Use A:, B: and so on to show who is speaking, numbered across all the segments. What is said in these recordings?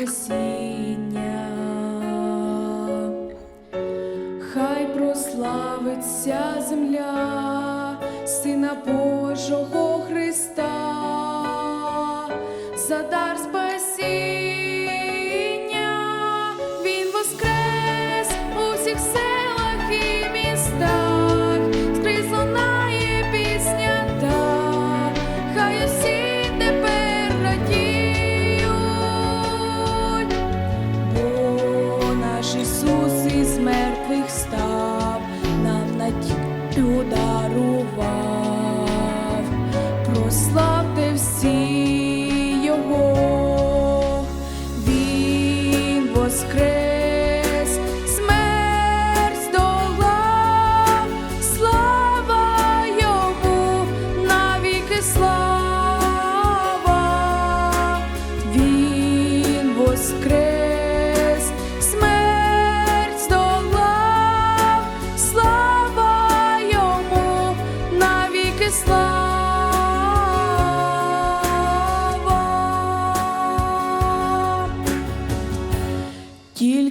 A: Воскресіння. Хай прославиться земля, Сина Божого Христа, за дар прославте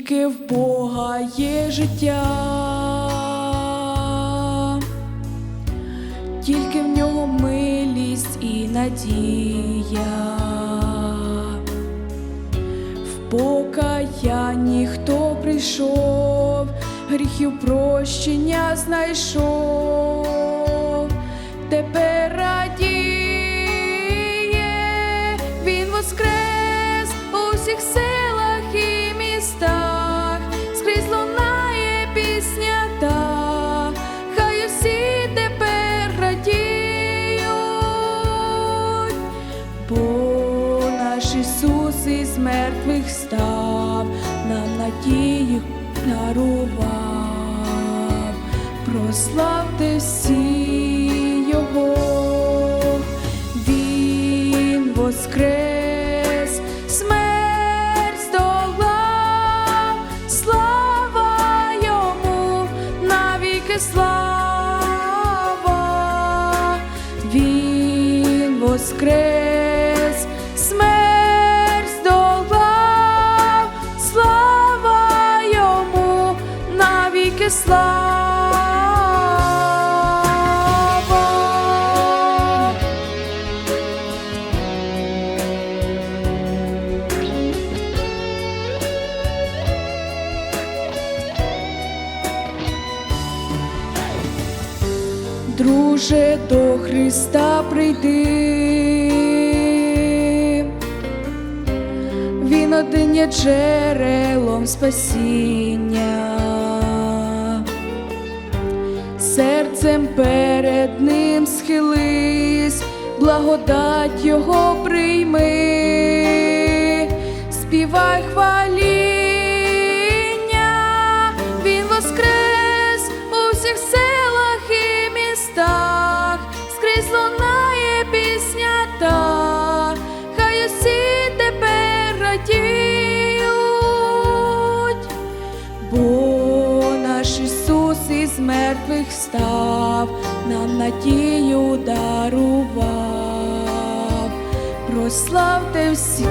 A: Тільки в Бога є життя, тільки в нього милість і надія. В покаянні хто прийшов, гріхів прощення знайшов, тепер радіє, наш Ісус із мертвих став, нам надію дарував, прославте всі Його, Він воскрес, смерть здолав, слава йому, навіки слава, він воскрес, слава. Друже, до Христа прийди, Він один є джерелом спасіння, серцем перед ним схились, благодать Його прийми, співай хваління, мертвих став, нам надію дарував, прославте всі